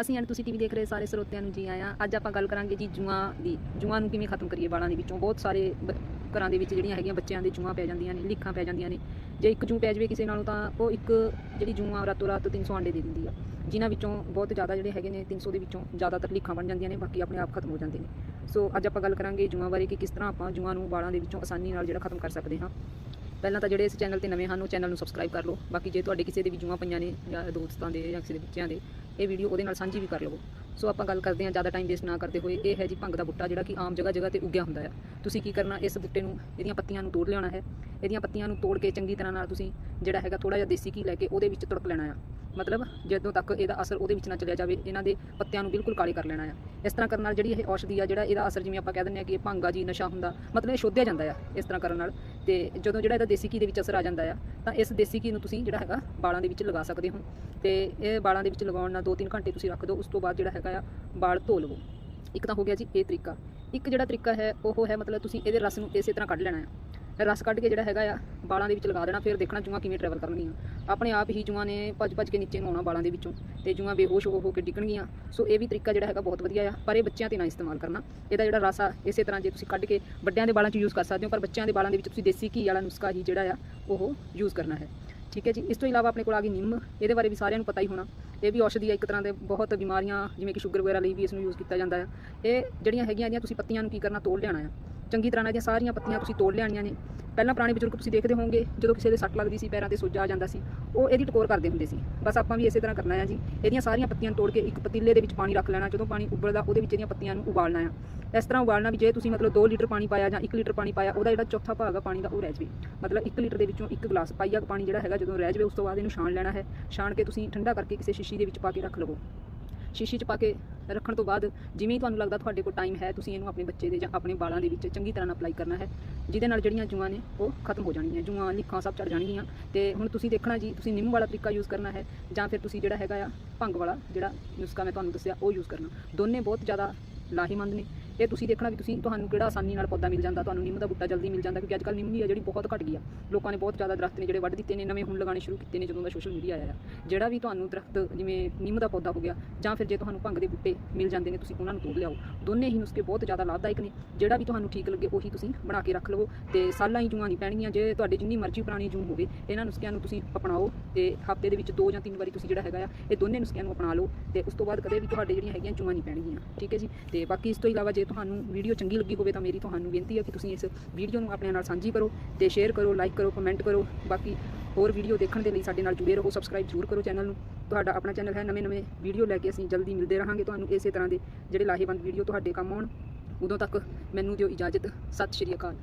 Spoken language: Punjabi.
ਅਸੀਂ ਐਂਡ ਤੁਸੀਂ ਟੀਵੀ ਦੇਖ ਰਹੇ ਸਾਰੇ ਸਰੋਤਿਆਂ ਨੂੰ ਜੀ ਆਇਆਂ ਅੱਜ ਆਪਾਂ ਗੱਲ ਕਰਾਂਗੇ ਜੀ ਜੂਆਂ ਦੀ। ਜੂਆਂ ਨੂੰ ਕਿਵੇਂ ਖਤਮ ਕਰੀਏ ਵਾਲਾਂ ਦੇ ਵਿੱਚੋਂ? ਬਹੁਤ ਸਾਰੇ ਘਰਾਂ ਦੇ ਵਿੱਚ ਜਿਹੜੀਆਂ ਹੈਗੀਆਂ ਬੱਚਿਆਂ ਦੇ ਜੂਆਂ ਪੈ ਜਾਂਦੀਆਂ ਨੇ ਲਿੱਖਾਂ ਪੈ ਜਾਂਦੀਆਂ ਨੇ। ਜੇ ਇੱਕ ਜੂੰ ਪੈ ਜਾਵੇ ਕਿਸੇ ਨਾਲੋਂ ਤਾਂ ਉਹ ਇੱਕ ਜਿਹੜੀ ਜੂਆਂ ਰਾਤੋਂ ਰਾਤ 300 ਆਂਡੇ ਦੇ ਦਿੰਦੀ ਆ। ਜਿਨ੍ਹਾਂ ਵਿੱਚੋਂ ਬਹੁਤ ਜ਼ਿਆਦਾ ਜਿਹੜੇ ਹੈਗੇ ਨੇ 300 ਦੇ ਵਿੱਚੋਂ ਜ਼ਿਆਦਾਤਰ ਲਿੱਖਾਂ ਬਣ ਜਾਂਦੀਆਂ ਨੇ, ਬਾਕੀ ਆਪਣੇ ਆਪ ਖਤਮ ਹੋ ਜਾਂਦੇ ਨੇ। ਸੋ ਅੱਜ ਆਪਾਂ ਗੱਲ ਕਰਾਂਗੇ ਜੂਆਂ ਬਾਰੇ ਕਿ ਕਿਸ ਤਰ੍ਹਾਂ ਆਪਾਂ ਜੂਆਂ ਨੂੰ ਵਾਲਾਂ ਦੇ ਵਿੱਚੋਂ ਆਸਾਨੀ ਨਾਲ ਜਿਹੜਾ ਖਤਮ ਕਰ ਸਕਦੇ ਹਾਂ। ਪਹਿਲਾਂ ਤਾਂ ਜਿਹੜੇ ਇਸ ਚੈਨਲ ਤੇ ਨਵੇਂ ਹਨ, ਉਹ ਚੈਨਲ ਨੂੰ ਸਬਸਕ੍ਰਾਈਬ ਕਰ ਲਓ। ਬਾਕੀ ਜੇ ਤੁਹਾਡੇ ਕਿਸੇ ਦੇ ਵੀ ਜੂਆਂ ਪਈਆਂ ਨੇ ਜਾਂ ਦੋਸਤਾਂ ਦੇ ਜਾਂ ਕਿਸੇ ਦੇ ਬੱਚਿਆਂ ਦੇ, ਇਹ ਵੀਡੀਓ ਉਹਦੇ ਨਾਲ ਸਾਂਝੀ ਵੀ ਕਰ ਲਵੋ। ਸੋ ਆਪਾਂ ਗੱਲ ਕਰਦੇ ਹਾਂ ਜ਼ਿਆਦਾ ਟਾਈਮ ਵੇਸਟ ਨਾ ਕਰਦੇ ਹੋਏ। ਇਹ ਹੈ ਜੀ ਭੰਗ ਦਾ ਬੁੱਟਾ, ਜਿਹੜਾ ਕਿ ਆਮ ਜਗ੍ਹਾ ਜਗ੍ਹਾ ਤੇ ਉੱਗਿਆ ਹੁੰਦਾ ਆ। ਤੁਸੀਂ ਕੀ ਕਰਨਾ, ਇਸ ਬੁੱਟੇ ਨੂੰ, ਇਹਦੀਆਂ ਪੱਤੀਆਂ ਨੂੰ ਤੋੜ ਲਿਆਉਣਾ ਹੈ। ਇਹਦੀਆਂ ਪੱਤੀਆਂ ਨੂੰ ਤੋੜ ਕੇ ਚੰਗੀ ਤਰ੍ਹਾਂ ਨਾਲ ਤੁਸੀਂ ਜਿਹੜਾ ਹੈਗਾ ਥੋੜਾ ਜਿਹਾ ਦੇਸੀ ਘੀ ਲੈ ਕੇ ਉਹਦੇ ਵਿੱਚ ਤੜਕ ਲੈਣਾ ਆ। ਮਤਲਬ ਜਦੋਂ ਤੱਕ ਇਹਦਾ ਅਸਰ ਉਹਦੇ ਵਿੱਚ ਨਾ ਚਲਿਆ ਜਾਵੇ, ਇਹਨਾਂ ਦੇ ਪੱਤਿਆਂ ਨੂੰ ਬਿਲਕੁਲ ਕਾਲੇ ਕਰ ਲੈਣਾ ਆ। ਇਸ ਤਰ੍ਹਾਂ ਕਰਨ ਨਾਲ ਜਿਹੜੀ ਇਹ ਔਸ਼ਧੀ ਆ, ਜਿਹੜਾ ਇਹਦਾ ਅਸਰ ਜਿਵੇਂ ਆਪਾਂ ਕਹਿ ਦਿੰਦੇ ਆ ਕਿ ਇਹ ਭੰਗਾ ਜੀ ਨਸ਼ਾ ਹੁੰਦਾ, ਮਤਲਬ ਇਹ ਸ਼ੋਧਿਆ ਜਾਂਦਾ ਆ ਇਸ ਤਰ੍ਹਾਂ ਕਰਨ ਨਾਲ। ਤੇ ਜਦੋਂ ਜਿਹੜਾ ਇਹਦਾ ਦੇਸੀ ਘੀ ਦੇ ਵਿੱਚ ਅਸਰ ਆ ਜਾਂਦਾ ਆ, ਤਾਂ ਇਸ ਦੇਸੀ ਘੀ ਨੂੰ ਤੁਸੀਂ ਜਿਹੜਾ ਹੈਗਾ ਬਾਲਾਂ ਦੇ ਵਿੱਚ ਲਗਾ ਸਕਦੇ ਹੋ। ਤੇ ਇਹ ਬਾਲਾਂ ਦੇ ਵਿੱਚ ਲਗਾਉਣ ਨਾਲ 2-3 ਘੰਟੇ ਤੁਸੀਂ ਰੱਖ ਦਿਓ, ਉਸ ਤੋਂ ਬਾਅਦ ਜਿਹੜਾ ਹੈਗਾ ਆ ਬਾਲ ਧੋ ਲਵੋ। ਇੱਕ ਤਾਂ ਹੋ ਗਿਆ ਜੀ ਇਹ ਤਰੀਕਾ। ਇੱਕ ਜਿਹੜਾ ਤਰੀਕਾ ਹੈ, ਉਹ ਹੈ ਮਤਲਬ ਤੁਸੀਂ ਇਹਦੇ ਰਸ ਨੂੰ ਇਸੇ ਤਰ੍ਹਾਂ ਕੱਢ ਲੈਣਾ ਆ। ਰਸ ਕੱਢ ਕੇ ਜਿਹੜਾ ਹੈਗਾ ਆ ਬਾਲਾਂ ਦੇ ਵਿੱਚ ਲਗਾ ਦੇਣਾ, ਫਿਰ ਦੇਖਣਾ ਜੂਆਂ ਕਿਵੇਂ ਟਰੈਵਲ ਕਰਨਗੀਆਂ। ਆਪਣੇ ਆਪ ਹੀ ਜੂਆਂ ਨੇ ਭੱਜ ਭੱਜ ਕੇ ਨੀਚੇ ਨੂੰ ਆਉਣਾ ਬਾਲਾਂ ਦੇ ਵਿੱਚੋਂ, ਤੇ ਜੂਆਂ ਬੇਹੋਸ਼ ਹੋ ਹੋ ਕੇ ਡਿੱਗਣਗੀਆਂ। ਸੋ ਇਹ ਵੀ ਤਰੀਕਾ ਜਿਹੜਾ ਹੈਗਾ ਬਹੁਤ ਵਧੀਆ ਆ, ਪਰ ਇਹ ਬੱਚਿਆਂ ਤੇ ਨਾ ਇਸਤੇਮਾਲ ਕਰਨਾ। ਇਹਦਾ ਜਿਹੜਾ ਰਸ ਆ, ਇਸੇ ਤਰ੍ਹਾਂ ਜੇ ਤੁਸੀਂ ਕੱਢ ਕੇ ਵੱਡਿਆਂ ਦੇ ਬਾਲਾਂ 'ਚ ਯੂਜ਼ ਕਰ ਸਕਦੇ ਹੋ, ਪਰ ਬੱਚਿਆਂ ਦੇ ਬਾਲਾਂ ਦੇ ਵਿੱਚ ਤੁਸੀਂ ਦੇਸੀ ਘੀ ਵਾਲਾ ਨੁਸਖਾ ਹੀ ਜਿਹੜਾ ਆ, ਉਹ ਯੂਜ਼ ਕਰਨਾ ਹੈ। ਠੀਕ ਹੈ ਜੀ? ਇਸ ਤੋਂ ਇਲਾਵਾ ਆਪਣੇ ਕੋਲ ਆ ਗਈ ਨਿੰਮ। ਇਹਦੇ ਬਾਰੇ ਵੀ ਸਾਰਿਆਂ ਨੂੰ ਪਤਾ ਹੀ ਹੋਣਾ। ਇਹ ਵੀ ਔਸ਼ਧੀ ਹੈ ਇੱਕ ਤਰ੍ਹਾਂ ਦੇ ਬਹੁਤ ਬਿਮਾਰੀਆਂ, ਜਿਵੇਂ ਕਿ ਸ਼ੂਗਰ ਵਗੈਰਾ ਲਈ ਵੀ ਇਸ ਨੂੰ ਯੂਜ਼ ਕੀਤਾ ਜਾਂਦਾ ਹੈ ਇਹ ਜਿਹੜੀਆਂ ਹੈਗੀਆਂ, ਇਹਦੀਆਂ ਤੁਸੀਂ ਪੱਤੀਆਂ ਨੂੰ ਕੀ ਕਰਨਾ ਤੋੜ ਲੈਣਾ ਆ। ਚੰਗੀ ਤਰ੍ਹਾਂ ਨਾਲ ਇਹਦੀਆਂ ਸਾਰੀਆਂ ਪੱਤੀਆਂ ਤੁਸੀਂ ਤੋੜ ਲੈਣੀਆਂ ਨੇ। ਪਹਿਲਾਂ ਪੁਰਾਣੇ ਬਜ਼ੁਰਗ ਤੁਸੀਂ ਦੇਖਦੇ ਹੋਵੋਗੇ, ਜਦੋਂ ਕਿਸੇ ਦੇ ਸੱਟ ਲੱਗਦੀ ਸੀ, ਪੈਰਾਂ ਤੇ ਸੋਜਾ ਆ ਜਾਂਦਾ ਸੀ, ਉਹ ਇਹਦੀ ਟਕੋਰ ਕਰਦੇ ਹੁੰਦੇ ਸੀ। ਬਸ ਆਪਾਂ ਵੀ ਇਸੇ ਤਰ੍ਹਾਂ ਕਰਨਾ ਹੈ ਜੀ। ਇਹਦੀਆਂ ਸਾਰੀਆਂ ਪੱਤੀਆਂ ਨੂੰ ਤੋੜ ਕੇ ਇੱਕ ਪਤੀਲੇ ਦੇ ਵਿੱਚ ਪਾਣੀ ਰੱਖ ਲੈਣਾ, ਜਦੋਂ ਪਾਣੀ ਉਬਲਦਾ ਉਹਦੇ ਵਿੱਚ ਇਹਦੀਆਂ ਪੱਤੀਆਂ ਨੂੰ ਉਬਾਲਣਾ ਆ। ਇਸ ਤਰ੍ਹਾਂ ਉਬਾਲਣਾ ਵੀ ਜੇ ਤੁਸੀਂ ਮਤਲਬ 2 ਲੀਟਰ ਪਾਣੀ ਪਾਇਆ ਜਾਂ 1 ਲੀਟਰ ਪਾਣੀ ਪਾਇਆ, ਉਹਦਾ ਜਿਹੜਾ ਚੌਥਾ ਭਾਗ ਆ ਪਾਣੀ ਦਾ, ਉਹ ਰਹਿ ਜਵੇ। ਮਤਲਬ 1 ਲੀਟਰ ਦੇ ਵਿੱਚੋਂ ਇੱਕ ਗਲਾਸ ਪਾਈਆ ਪਾਣੀ ਜਿਹੜਾ ਹੈਗਾ, ਜਦੋਂ ਰਹਿ ਜਵੇ, ਉਸ ਤੋਂ ਬਾਅਦ ਇਹਨੂੰ ਛਾਣ ਲੈਣਾ ਹੈ। ਛਾਣ ਕੇ ਤੁਸੀਂ ਠੰਡਾ ਕਰਕੇ ਕਿਸੇ ਸ਼ੀਸ਼ੀ ਦੇ ਵਿੱਚ ਪਾ ਕੇ ਰੱਖ ਲਵੋ। ਸ਼ੀਸ਼ੀ 'ਚ ਪਾ ਕੇ ਰੱਖਣ ਤੋਂ ਬਾਅਦ ਜਿਵੇਂ ਤੁਹਾਨੂੰ ਲੱਗਦਾ ਤੁਹਾਡੇ ਕੋਲ ਟਾਈਮ ਹੈ, ਤੁਸੀਂ ਇਹਨੂੰ ਆਪਣੇ ਬੱਚੇ ਦੇ ਜਾਂ ਆਪਣੇ ਵਾਲਾਂ ਦੇ ਵਿੱਚ ਚੰਗੀ ਤਰ੍ਹਾਂ ਨਾਲ ਅਪਲਾਈ ਕਰਨਾ ਹੈ, ਜਿਹਦੇ ਨਾਲ ਜਿਹੜੀਆਂ ਜੂਆਂ ਨੇ ਉਹ ਖਤਮ ਹੋ ਜਾਣਗੀਆਂ ਜੂਆਂ ਲਿੱਖਾਂ ਸਭ ਚੜ ਜਾਣਗੀਆਂ। ਤੇ ਹੁਣ ਤੁਸੀਂ ਦੇਖਣਾ ਜੀ, ਤੁਸੀਂ ਨਿੰਮ ਵਾਲਾ ਤਰੀਕਾ ਯੂਜ਼ ਕਰਨਾ ਹੈ ਜਾਂ ਫਿਰ ਤੁਸੀਂ ਜਿਹੜਾ ਹੈਗਾ ਆ ਭੰਗ ਵਾਲਾ ਜਿਹੜਾ ਨੁਸਖਾ ਮੈਂ ਤੁਹਾਨੂੰ ਦੱਸਿਆ, ਉਹ ਯੂਜ਼ ਕਰਨਾ। ਦੋਨੇ ਬਹੁਤ ਜ਼ਿਆਦਾ ਲਾਹੇਮੰਦ ਨੇ। ਇਹ ਤੁਸੀਂ ਦੇਖਣਾ ਵੀ ਤੁਸੀਂ ਤੁਹਾਨੂੰ ਕਿਹੜਾ ਆਸਾਨੀ ਨਾਲ ਪੌਦਾ ਮਿਲ ਜਾਂਦਾ, ਤੁਹਾਨੂੰ ਨਿੰਮ ਦਾ ਬੂਟਾ ਜਲਦੀ ਮਿਲ ਜਾਂਦਾ, ਕਿਉਂਕਿ ਅੱਜਕੱਲ ਨਿੰਮ ਦੀ ਆ ਜਿਹੜੀ ਬਹੁਤ ਘਟ ਗਈ ਆ, ਲੋਕਾਂ ਨੇ ਬਹੁਤ ਜ਼ਿਆਦਾ ਦਰਖਤ ਨੇ ਜਿਹੜੇ ਵੱਢ ਦਿੱਤੇ ਨੇ, ਨਵੇਂ ਹੁਣ ਲਗਾਉਣੇ ਸ਼ੁਰੂ ਕੀਤੇ ਨੇ ਜਦੋਂ ਦਾ ਸੋਸ਼ਲ ਮੀਡੀਆ ਆਇਆ ਜਿਹੜਾ ਵੀ ਤੁਹਾਨੂੰ ਦਰਖਤ ਜਿਵੇਂ ਨਿੰਮ ਦਾ ਪੌਦਾ ਹੋ ਗਿਆ, ਜਾਂ ਫਿਰ ਜੇ ਤੁਹਾਨੂੰ ਭੰਗ ਦੇ ਬੂਟੇ ਮਿਲ ਜਾਂਦੇ ਨੇ, ਤੁਸੀਂ ਉਹਨਾਂ ਨੂੰ ਤੋੜ ਲਿਆਓ। ਦੋਨੇ ਹੀ ਨੁਸਖੇ ਬਹੁਤ ਜ਼ਿਆਦਾ ਲਾਭਦਾਇਕ ਨੇ। ਜਿਹੜਾ ਵੀ ਤੁਹਾਨੂੰ ਠੀਕ ਲੱਗੇ, ਉਹੀ ਤੁਸੀਂ ਬਣਾ ਕੇ ਰੱਖ ਲਵੋ ਤੇ ਸਾਲਾਂ ਹੀ ਜੂਆਂ ਨਹੀਂ ਪੈਣਗੀਆਂ, ਜੇ ਤੁਹਾਡੇ ਜਿੰਨੀ ਮਰਜ਼ੀ ਪੁਰਾਣੀ ਜੂ ਹੋਵੇ, ਇਹਨਾਂ ਨੁਸਖਿਆਂ ਨੂੰ ਤੁਸੀਂ ਅਪਣਾਓ ਤੇ ਹਫ਼ਤੇ ਦੇ ਵਿੱਚ ਦੋ ਜਾਂ ਤਿੰਨ ਵਾਰੀ ਤੁਸੀਂ ਜਿਹੜਾ ਹੈਗਾ ਆ, ਇਹ ਦੋਨੇ ਨੁਸਖਿਆਂ ਨੂੰ ਅਪਣਾ ਲਓ ਤੇ ਉਸ ਤੋਂ ਬਾਅਦ ਕਦੇ ਵੀ ਤੁਹਾਡੇ ਜਿਹੜੀਆਂ ਹੈਗੀਆਂ ਜੂਆਂ ਨਹੀਂ ਪੈਣਗੀਆਂ। ਠੀਕ ਹੈ ਜੀ? ਤੇ ਬਾਕੀ ਇਸ ਤੋਂ ਇਲਾਵਾ ਜੇ ਜੇ ਤੁਹਾਨੂੰ ਵੀਡੀਓ ਚੰਗੀ ਲੱਗੀ ਹੋਵੇ ਤਾਂ ਮੇਰੀ ਤੁਹਾਨੂੰ ਬੇਨਤੀ ਹੈ ਕਿ ਤੁਸੀਂ ਇਸ ਵੀਡੀਓ ਨੂੰ ਆਪਣੇ ਨਾਲ ਸਾਂਝੀ ਕਰੋ ਤੇ ਸ਼ੇਅਰ ਕਰੋ ਲਾਈਕ ਕਰੋ ਕਮੈਂਟ ਕਰੋ। ਬਾਕੀ ਹੋਰ ਵੀਡੀਓ ਦੇਖਣ ਦੇ ਲਈ ਸਾਡੇ ਨਾਲ ਜੁੜੇ ਰਹੋ ਸਬਸਕ੍ਰਾਈਬ ਜ਼ਰੂਰ ਕਰੋ ਚੈਨਲ ਨੂੰ। ਤੁਹਾਡਾ ਆਪਣਾ ਚੈਨਲ ਹੈ ਨਵੇਂ ਨਵੇਂ ਵੀਡੀਓ ਲੈ ਕੇ ਅਸੀਂ ਜਲਦੀ ਮਿਲਦੇ ਰਹਾਂਗੇ ਤੁਹਾਨੂੰ ਇਸੇ ਤਰ੍ਹਾਂ ਦੇ ਜਿਹੜੇ ਲਾਹੇਵੰਦ ਵੀਡੀਓ ਤੁਹਾਡੇ ਕੰਮ ਆਉਣ। ਉਦੋਂ ਤੱਕ ਮੈਨੂੰ ਦਿਓ ਇਜਾਜ਼ਤ। ਸਤਿ ਸ਼੍ਰੀ ਅਕਾਲ।